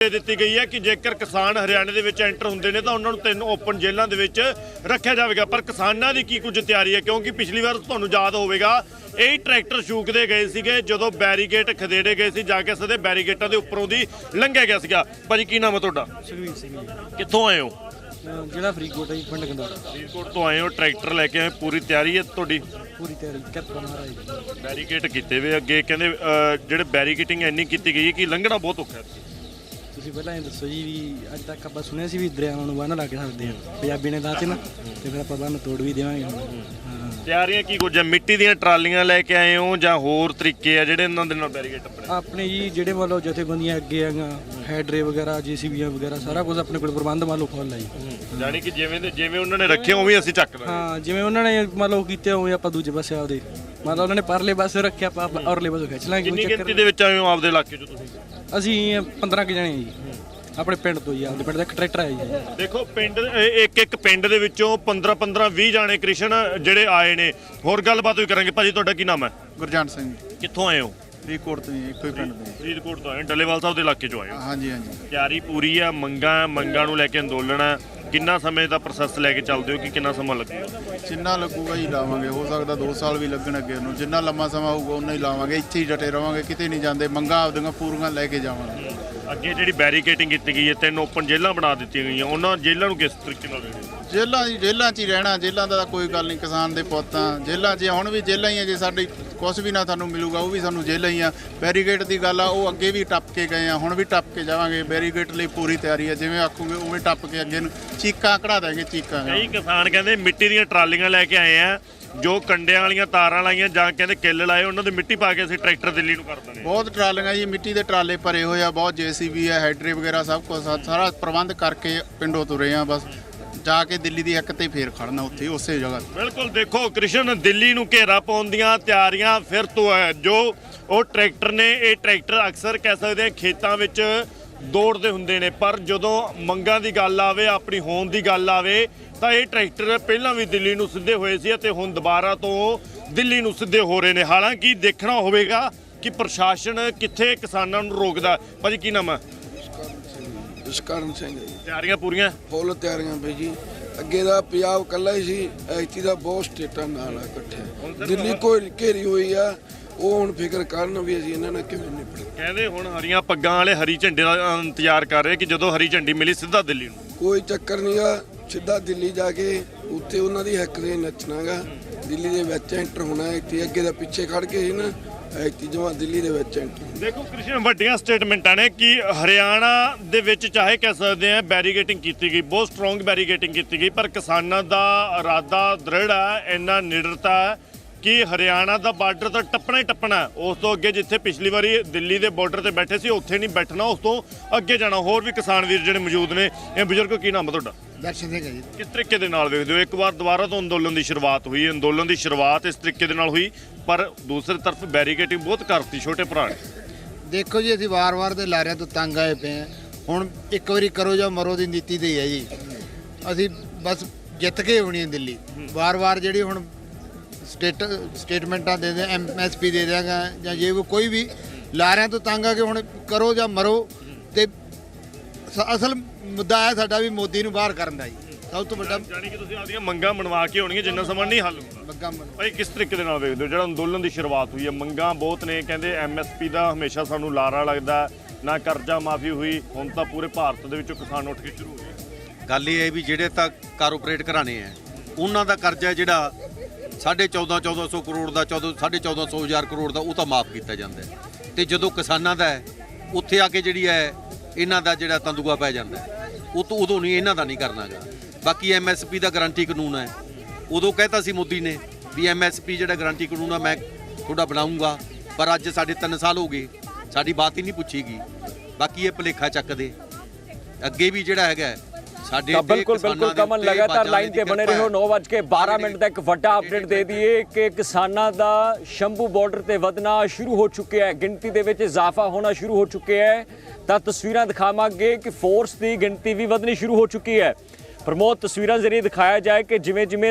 ਦੇ ਦਿੱਤੀ ਗਈ ਹੈ ਕਿ ਜੇਕਰ ਕਿਸਾਨ ਹਰਿਆਣੇ ਦੇ ਵਿੱਚ ਐਂਟਰ ਹੁੰਦੇ ਨੇ ਤਾਂ ਉਹਨਾਂ ਨੂੰ ਤਿੰਨ ਓਪਨ ਜੇਲ੍ਹਾਂ ਦੇ ਵਿੱਚ ਰੱਖਿਆ ਜਾਵੇਗਾ। ਪਰ ਕਿਸਾਨਾਂ ਦੀ ਕੀ ਕੁਝ ਤਿਆਰੀ ਹੈ? ਕਿਉਂਕਿ ਪਿਛਲੀ ਵਾਰ ਤੁਹਾਨੂੰ ਯਾਦ ਹੋਵੇਗਾ ਇਹ ਟਰੈਕਟਰ ਸ਼ੂਕਦੇ ਗਏ ਸੀਗੇ ਜਦੋਂ ਬੈਰੀਗੇਟ ਖਦੇੜੇ ਗਏ ਸੀ ਜਾ ਕੇ ਸਦੇ ਬੈਰੀਗੇਟਾਂ ਦੇ ਉੱਪਰੋਂ ਦੀ ਲੰਘਿਆ ਗਿਆ ਸੀਗਾ। ਭਾਜੀ ਕੀ ਨਾਮ ਹੈ ਤੁਹਾਡਾ? ਸੁਖਵੀਰ ਸਿੰਘ ਜੀ। ਕਿੱਥੋਂ ਆਏ ਹੋ? ਜ਼ਿਲ੍ਹਾ ਫਰੀਦਕੋਟ ਹੈ ਜੀ, ਪਿੰਡ ਗੰਡੋਲਾ ਫਰੀਦਕੋਟ ਤੋਂ ਆਏ ਹੋ ਟਰੈਕਟਰ ਲੈ ਕੇ ਆਏ ਪੂਰੀ ਤਿਆਰੀ ਹੈ ਤੁਹਾਡੀ? ਪੂਰੀ ਤਿਆਰੀ ਕਿਰਪਾ ਮਹਾਰਾਜ ਦੀ। ਬੈਰੀਕੇਡ ਕੀਤੇ ਹੋਏ ਅੱਗੇ ਕਹਿੰਦੇ ਅਹ, ਜਿਹੜੇ ਬੈਰੀਕੇਟਿੰਗ ਇੰਨੀ ਕੀਤੀ ਗਈ ਹੈ ਕਿ ਲੰਘਣਾ ਬਹੁਤ ਔਖਾ ਹੈ। ਤੁਸੀਂ ਪਹਿਲਾਂ ਇਹ ਦੱਸੋ ਜੀ ਵੀ ਅੱਜ ਤੱਕ ਆਪਾਂ ਸੁਣਿਆ ਸੀ ਵੀ ਦਰਿਆਵਾਂ ਨੂੰ ਬੰਨ ਲਾ ਕੇ ਸਕਦੇ ਆ ਪੰਜਾਬੀ ਨੇ ਦਾਤੇ ਨਾ ਤੇ ਫਿਰ ਆਪਾਂ ਬੰਨ ਤੋੜ ਵੀ ਦੇਵਾਂਗੇ ਹਾਂ। ਤਿਆਰੀਆਂ ਕੀ ਕੁਝ ਹੈ ਮਿੱਟੀ ਦੀਆਂ ਟਰਾਲੀਆਂ ਲੈ ਕੇ ਆਏ ਹੋ ਜਾਂ ਹੋਰ ਤਰੀਕੇ ਆ ਜਿਹੜੇ ਇਹਨਾਂ ਦੇ ਨਾਲ ਬੈਰੀਕੇਡ ਆਪਣੇ ਆਪਣੇ ਜੀ ਜਿਹੜੇ ਮੰਨ ਲਓ ਜਥੇਬੰਦੀਆਂ ਅੱਗੇ ਆਗਾ ਹੈਡਰੇ ਵਗੈਰਾ ਜੀਸੀਬੀਆਂ ਵਗੈਰਾ ਸਾਰਾ ਕੁਝ ਆਪਣੇ ਕੋਲ ਪ੍ਰਬੰਧ ਮੰਨ ਲਓ ਫੁੱਲ ਹੈ ਜੀ। ਯਾਨੀ ਕਿ ਜਿਵੇਂ ਦੇ ਜਿਵੇਂ ਉਹਨਾਂ ਨੇ ਰੱਖੇ ਉਵੇਂ ਅਸੀਂ ਚੱਕ ਦਾਂਗੇ ਹਾਂ ਜਿਵੇਂ ਉਹਨਾਂ ਨੇ ਮੰਨ ਲਓ ਕੀਤੇ ਹੋਏ ਆਪਾਂ ਦੂਜੇ ਪਾਸੇ ਆਪਦੇ ਮੰਨ ਲਓ ਉਹਨਾਂ ਨੇ ਪਰਲੇ ਪਾਸੇ ਰੱਖਿਆ ਆਪਾਂ ਆਪਾਂ ਔਰਲੇ ਪਾਸੇ ਖਿੱਚ ਲਾਂਗੇ ਕਿੰਨੀ ਚੱਕਰ ਗਿਣਤੀ ਦੇ ਵਿੱਚ ਆਏ ਹੋ ਆਪਦੇ ਇਲਾਕੇ 'ਚ ਤੁਸੀਂ? ਨਹੀਂ। ਅਸੀਂ 15 ਕਿ ਜਣੇ ਜੀ। ਆਪਣੇ ਪਿੰਡ ਤੋਂ ਜੀ ਆਪਦੇ ਪਿੰਡ ਦਾ ਇੱਕ ਟਰੈਕਟਰ ਹੈ ਜੀ। ਦੇਖੋ ਪਿੰਡ ਇੱਕ ਇੱਕ ਪਿੰਡ ਦੇ ਵਿੱਚੋਂ 15 15 20 ਜਾਣੇ ਕ੍ਰਿਸ਼ਨ ਜਿਹੜੇ ਆਏ ਨੇ। ਹੋਰ ਗੱਲਬਾਤ ਵੀ ਕਰਾਂਗੇ। ਭਾਜੀ ਤੁਹਾਡਾ ਕੀ ਨਾਮ ਹੈ? ਗੁਰਜੰਟ ਸਿੰਘ ਜੀ। ਕਿੱਥੋਂ ਆਏ ਹੋ? ਫਰੀਦਕੋਟ ਤੋਂ ਜੀ, ਇੱਕੋ ਹੀ ਪਿੰਡ ਦੇ ਫਰੀਦਕੋਟ ਤੋਂ ਆਏ ਡੱਲੇਵਾਲ ਸਾਹਿਬ ਦੇ ਇਲਾਕੇ 'ਚੋਂ ਆਏ ਹੋ? ਹਾਂਜੀ ਹਾਂਜੀ। ਤਿਆਰੀ ਪੂਰੀ ਆ ਮੰਗਾਂ ਮੰਗਾਂ ਨੂੰ ਲੈ ਕੇ ਅੰਦੋਲਨ ਹੈ ਕਿੰਨਾ ਸਮੇਂ ਦਾ ਪ੍ਰੋਸੈਸ ਲੈ ਕੇ ਚੱਲਦੇ ਹੋ ਕਿ ਕਿੰਨਾ ਸਮਾਂ ਲੱਗੂਗਾ? ਜਿੰਨਾ ਲੱਗੂਗਾ ਹੀ ਲਾਵਾਂਗੇ ਹੋ ਸਕਦਾ 2 ਸਾਲ ਵੀ ਲੱਗਣ ਅੱਗੇ ਨੂੰ। ਜਿੰਨਾ ਲੰਮਾ ਸਮਾਂ ਹੋਊਗਾ ਉਨਾ ਹੀ ਲਾਵਾਂਗੇ ਇੱਥੇ ਹੀ ਡਟੇ ਰਵਾਂਗੇ ਕਿਤੇ ਨਹੀਂ ਜਾਂਦੇ ਮੰਗਾਂ ਆਪਦੀਆਂ ਪੂਰੀਆਂ ਲੈ ਕੇ ਜਾਵਾਂਗੇ। ਅੱਗੇ ਜਿਹੜੀ ਬੈਰੀਕੇਟਿੰਗ ਕੀਤੀ ਗਈ ਹੈ ਤਿੰਨ ਓਪਨ ਜੇਲ੍ਹਾਂ ਬਣਾ ਦਿੱਤੀਆਂ ਗਈਆਂ ਉਹਨਾਂ ਜੇਲ੍ਹਾਂ ਨੂੰ ਕਿਸ ਤਰੀਕੇ ਨਾਲ ਵੇਖਦੇ ਹੋ? ਜੇਲ੍ਹਾਂ ਦੀ ਜੇਲ੍ਹਾਂ 'ਚ ਹੀ ਰਹਿਣਾ ਜੇਲ੍ਹਾਂ ਦਾ ਤਾਂ ਕੋਈ ਗੱਲ ਨਹੀਂ ਕਿਸਾਨ ਦੇ ਪੁੱਤਾਂ ਜੇਲ੍ਹਾਂ 'ਚ ਹੁਣ ਵੀ ਜੇਲ੍ਹਾਂ ਹੀ ਆ ਜੇ ਸਾਡੀ ਕੁਝ ਵੀ ਨਾ ਤੁਹਾਨੂੰ ਮਿਲੂਗਾ ਉਹ ਵੀ ਸਾਨੂੰ ਜੇਲ੍ਹਾਂ ਹੀ ਆ ਬੈਰੀਗੇਟ ਦੀ ਗੱਲ ਆ ਉਹ ਅੱਗੇ ਵੀ ਟੱਪ ਕੇ ਗਏ ਆ ਹੁਣ ਵੀ ਟੱਪ ਕੇ ਜਾਵਾਂਗੇ। ਬੈਰੀਗੇਟ ਲਈ ਪੂਰੀ ਤਿਆਰੀ ਆ ਜਿਵੇਂ ਆਖੂਗੇ ਉਵੇਂ ਟੱਪ ਕੇ ਅੱਗੇ ਨੂੰ ਚੀਕਾਂ ਕਢਾ ਦਾਂਗੇ ਚੀਕਾਂ ਕਈ ਕਿਸਾਨ ਕਹਿੰਦੇ ਮਿੱਟੀ ਦੀਆਂ ਟਰਾਲੀਆਂ ਲੈ ਕੇ ਆਏ ਆ ਜੋ ਕੰਡਿਆਂ ਵਾਲੀਆਂ ਤਾਰਾਂ ਲਾਈਆਂ ਜਾਂ ਕਹਿੰਦੇ ਕਿੱਲ ਲਾਏ ਉਹਨਾਂ ਦੇ ਮਿੱਟੀ ਪਾ ਕੇ ਅਸੀਂ ਟਰੈਕਟਰ ਦਿੱਲੀ ਨੂੰ ਕਰ ਦਨੇ ਬਹੁਤ ਟਰਾਲੀਆਂ ਜੀ ਮਿੱਟੀ ਦੇ ਟਰਾਲੇ ਭਰੇ ਹੋਏ ਆ ਬਹੁਤ ਜੀਸੀਬੀ ਆ ਹੈਡਰੇ ਵਗੈਰਾ ਸਭ ਕੁਝ ਸਾਰਾ ਪ੍ਰਬੰਧ ਕਰਕੇ ਪਿੰਡੋਂ ਤੁਰੇ ਆ ਬਸ। ਜਾ ਕੇ ਦਿੱਲੀ ਦੀ ਇੱਕ ਤੇ ਫੇਰ ਖੜਨਾ ਉੱਥੇ ਉਸੇ ਜਗ੍ਹਾ ਬਿਲਕੁਲ ਦੇਖੋ ਕ੍ਰਿਸ਼ਨ, ਦਿੱਲੀ ਨੂੰ ਘੇਰਾ ਪਾਉਣ ਦੀਆਂ ਤਿਆਰੀਆਂ ਫਿਰ ਤੋਂ ਹੈ, ਜੋ ਉਹ ਟਰੈਕਟਰ ਨੇ, ਇਹ ਟਰੈਕਟਰ ਅਕਸਰ ਕਹਿ ਸਕਦੇ ਆ ਖੇਤਾਂ ਵਿੱਚ ਦੌੜਦੇ ਹੁੰਦੇ ਨੇ, ਪਰ ਜਦੋਂ ਮੰਗਾਂ ਦੀ ਗੱਲ ਆਵੇ, ਆਪਣੀ ਹੋਣ ਦੀ ਗੱਲ ਆਵੇ, ਤਾਂ ਇਹ ਟਰੈਕਟਰ ਪਹਿਲਾਂ ਵੀ ਦਿੱਲੀ ਨੂੰ ਸਿੱਧੇ ਹੋਏ ਸੀ ਅਤੇ ਹੁਣ ਦੁਬਾਰਾ ਤੋਂ ਦਿੱਲੀ ਨੂੰ ਸਿੱਧੇ ਹੋ ਰਹੇ ਨੇ। ਹਾਲਾਂਕਿ ਦੇਖਣਾ ਹੋਵੇਗਾ ਕਿ ਪ੍ਰਸ਼ਾਸਨ ਕਿੱਥੇ ਕਿਸਾਨਾਂ ਨੂੰ ਰੋਕਦਾ। ਭਾਜੀ, ਕੀ ਨਾਮ ਹੈ ਜਸਕਰਨ ਸਿੰਘ ਜੀ। ਤਿਆਰੀਆਂ ਪੂਰੀਆਂ? ਫੁੱਲ ਤਿਆਰੀਆਂ ਪਈ ਜੀ। ਅੱਗੇ ਦਾ ਪੰਜਾਬ ਕੱਲਾ ਹੀ ਸੀ ਐਤੀ ਦਾ ਬਹੁਤ ਸਟੇਟਾਂ ਨਾਲ ਆ ਇਕੱਠੇ। ਦਿੱਲੀ ਕੋਈ ਘੇਰੀ ਹੋਈ ਆ ਉਹ ਹੁਣ ਫਿਕਰ ਕਰਨ ਵੀ ਅਸੀਂ ਇਹਨਾਂ ਨਾਲ ਕਿਵੇਂ ਨਿਪੜ ਕਹਿੰਦੇ ਹੁਣ ਹਰੀਆਂ ਪੱਗਾਂ ਵਾਲੇ ਹਰੀ ਝੰਡੇ ਦਾ ਇੰਤਜ਼ਾਰ ਕਰ ਰਹੇ ਕਿ ਜਦੋਂ ਹਰੀ ਝੰਡੀ ਮਿਲੀ ਸਿੱਧਾ ਦਿੱਲੀ ਨੂੰ। ਕੋਈ ਚੱਕਰ ਨਹੀਂ ਆ ਸਿੱਧਾ ਦਿੱਲੀ ਜਾ ਕੇ ਉੱਥੇ ਉਹਨਾਂ ਦੀ ਹੱਕ ਦੇ ਨੱਚਣਾਗਾ। ਦਿੱਲੀ ਦੇ ਵਿੱਚ ਐਂਟਰ ਹੋਣਾ, ਇੱਥੇ ਅੱਗੇ ਦਾ ਪਿੱਛੇ ਖੜ ਕੇ ਹੀ ਨਾ ਐਤੀ ਜਮਾ ਦਿੱਲੀ ਦੇ ਵਿੱਚ ਐਂਟਰ ਦੇਖੋ ਕ੍ਰਿਸ਼ਨ, ਵੱਡੀਆਂ ਸਟੇਟਮੈਂਟਾਂ ਨੇ ਕਿ ਹਰਿਆਣਾ ਦੇ ਵਿੱਚ ਚਾਹੇ ਕਹਿ ਸਕਦੇ ਆ ਬੈਰੀਗੇਟਿੰਗ ਕੀਤੀ ਗਈ, ਬਹੁਤ ਸਟਰੋਂਗ ਬੈਰੀਗੇਟਿੰਗ ਕੀਤੀ ਗਈ, ਪਰ ਕਿਸਾਨਾਂ ਦਾ ਇਰਾਦਾ ਦ੍ਰਿੜ ਹੈ, ਇੰਨਾ ਨਿਡਰਤਾ ਹੈ। ਕਿ ਹਰਿਆਣਾ ਦਾ ਬਾਰਡਰ ਤਾਂ ਟੱਪਣਾ ਹੀ ਟੱਪਣਾ। ਉਸ ਤੋਂ ਅੱਗੇ ਜਿੱਥੇ ਪਿਛਲੀ ਵਾਰੀ ਦਿੱਲੀ ਦੇ ਬਾਰਡਰ ਤੇ ਬੈਠੇ ਸੀ ਉੱਥੇ ਨਹੀਂ ਬੈਠਣਾ ਉਸ ਤੋਂ ਅੱਗੇ ਜਾਣਾ। ਹੋਰ ਵੀ ਕਿਸਾਨ ਵੀਰ ਜਿਹੜੇ ਮੌਜੂਦ ਨੇ ਇਹ ਬਜ਼ੁਰਗ ਕੀ ਨਾਮ ਹੈ ਤੁਹਾਡਾ? ਦਰਸ਼ਨ ਸਿੰਘ ਜੀ। ਕਿਸ ਤਰੀਕੇ ਦੇ ਨਾਲ ਵੇਖਦੇ ਹੋ? ਇੱਕ ਵਾਰ ਦੁਬਾਰਾ ਤੋਂ ਅੰਦੋਲਨ ਦੀ ਸ਼ੁਰੂਆਤ ਹੋਈ ਅੰਦੋਲਨ ਦੀ ਸ਼ੁਰੂਆਤ ਇਸ ਤਰੀਕੇ ਦੇ ਨਾਲ ਹੋਈ ਪਰ ਦੂਸਰੀ ਤਰਫ ਬੈਰੀਕੇਟਿੰਗ ਬਹੁਤ ਕਰਤੀ ਛੋਟੇ ਭਰਾ ਨੇ। ਦੇਖੋ ਜੀ ਅਸੀਂ ਵਾਰ-ਵਾਰ ਦੇ ਲਾਰਿਆਂ ਤੋਂ ਤੰਗ ਆਏ ਪਏ ਹਾਂ। ਹੁਣ ਇੱਕ ਵਾਰੀ ਕਰੋ ਜਾਂ ਮਰੋ ਦੀ ਨੀਤੀ ਤੇ ਹੀ ਹੈ ਜੀ। ਅਸੀਂ ਬਸ ਜਿੱਤ ਕੇ ਆਉਣੀ ਹੈ ਦਿੱਲੀ। ਵਾਰ-ਵਾਰ ਜਿਹੜੀ ਹੁਣ ਸਟੇਟ ਸਟੇਟਮੈਂਟਾਂ ਦੇ ਦੇ ਐਮਐਸਪੀ ਦੇ ਦਿਆਂਗਾ ਜਾਂ ਜੇ ਕੋਈ ਵੀ ਲਾਰਿਆਂ ਤੋਂ ਤੰਗ ਆ ਕੇ ਹੁਣ ਕਰੋ ਜਾਂ ਮਰੋ ਤੇ ਸ- ਅਸਲ ਮੁੱਦਾ ਹੈ ਸਾਡਾ ਵੀ ਮੋਦੀ ਨੂੰ ਬਾਹਰ ਕਰਨ ਦਾ ਜੀ। ਸਭ ਤੋਂ ਵੱਡਾ ਜਾਨੀ ਕਿ ਤੁਸੀਂ ਆਪਦੀਆਂ ਮੰਗਾਂ ਮਨਵਾ ਕੇ ਹੋਣਗੀਆਂ ਜਿੰਨਾ ਸਮਾਂ ਨਹੀਂ ਹੱਲ ਹੁੰਦਾ। ਮਨ ਭਾਈ ਕਿਸ ਤਰੀਕੇ ਦੇ ਨਾਲ ਵੇਖਦੇ ਹੋ? ਜਿਹੜਾ ਅੰਦੋਲਨ ਦੀ ਸ਼ੁਰੂਆਤ ਹੋਈ ਹੈ ਮੰਗਾਂ ਬਹੁਤ ਨੇ ਕਹਿੰਦੇ ਐਮਐਸਪੀ ਦਾ ਹਮੇਸ਼ਾ ਸਾਨੂੰ ਲਾਰਾ ਲੱਗਦਾ ਹੈ। ਨਾ ਕਰਜ਼ਾ ਮਾਫੀ ਹੋਈ ਹੁਣ ਤਾਂ ਪੂਰੇ ਭਾਰਤ ਦੇ ਵਿੱਚੋਂ ਕਿਸਾਨ ਉੱਠ ਕੇ ਸ਼ੁਰੂ ਹੋ ਗਏ। ਗੱਲ ਇਹ ਹੈ ਵੀ ਜਿਹੜੇ ਤਾਂ ਕਾਰਪੋਰੇਟ ਘਰਾਣੇ ਆ ਉਹਨਾਂ ਦਾ ਕਰਜ਼ਾ ਜਿਹੜਾ 14.5 1400 ਕਰੋੜ ਦਾ 14 14.5 ਹਜ਼ਾਰ ਕਰੋੜ ਦਾ ਉਹ ਤਾਂ ਮਾਫ ਕੀਤਾ ਜਾਂਦਾ ਹੈ। ਤੇ ਜਦੋਂ ਕਿਸਾਨਾਂ ਦਾ ਉੱਥੇ ਆ ਕੇ ਜਿਹੜੀ ਹੈ, ਇਹਨਾਂ ਦਾ ਜਿਹੜਾ ਤੰਦੂਆ ਪੈ ਜਾਂਦਾ ਉਹ ਤੋਂ ਉਦੋਂ ਨਹੀਂ, ਇਹਨਾਂ ਦਾ ਨਹੀਂ ਕਰਨਾਗਾ ਬਾਕੀ ਐਮਐਸਪੀ ਦਾ ਗਾਰੰਟੀ ਕਾਨੂੰਨ ਹੈ। ਉਦੋਂ ਕਹਿਤਾ ਸੀ ਮੋਦੀ ਨੇ ਵੀ ਐਮਐਸਪੀ ਜਿਹੜਾ ਗਾਰੰਟੀ ਕਾਨੂੰਨ ਆ, ਮੈਂ ਤੁਹਾਡਾ ਬਣਾਉਂਗਾ। ਪਰ ਅੱਜ ਸਾਡੇ 3 ਸਾਲ ਹੋ ਗਏ, ਸਾਡੀ ਬਾਤ ਹੀ ਨਹੀਂ ਪੁੱਛੀਗੀ। ਬਾਕੀ ਇਹ ਭਲੇਖਾ ਚੱਕਦੇ। ਅੱਗੇ ਵੀ ਜਿਹੜਾ ਹੈਗਾ ਸਾਡੇ ਤਾਂ ਬਿਲਕੁਲ ਬਿਲਕੁਲ ਕਮਨ ਲਗਾਤਾਰ ਲਾਈਨ ਤੇ ਬਣੇ ਰਹੋ ਹੈ। 9:12 ਮਿੰਟ ਦਾ ਇੱਕ ਵੱਡਾ ਅਪਡੇਟ ਦੇ ਦਈਏ ਕਿ ਕਿਸਾਨਾਂ ਦਾ ਸ਼ੰਭੂ ਬਾਰਡਰ ਤੇ ਵਧਣਾ ਸ਼ੁਰੂ ਹੋ ਚੁੱਕਿਆ ਹੈ। ਗਿਣਤੀ ਦੇ ਵਿੱਚ ਇਜ਼ਾਫਾ ਹੋਣਾ ਸ਼ੁਰੂ ਹੋ ਚੁੱਕਿਆ ਹੈ। ਤਾਂ ਤਸਵੀਰਾਂ ਦਿਖਾਵਾਂਗੇ ਕਿ ਫੋਰਸ ਦੀ ਗਿਣਤੀ ਵੀ ਵਧਣੀ ਸ਼ੁਰੂ ਹੋ ਚੁੱਕੀ ਹੈ। ਪ੍ਰਮੋਦ ਤਸਵੀਰਾਂ ਜ਼ਰੀਏ ਦਿਖਾਇਆ ਜਾਏ ਕਿ ਜਿਵੇਂ ਜਿਵੇਂ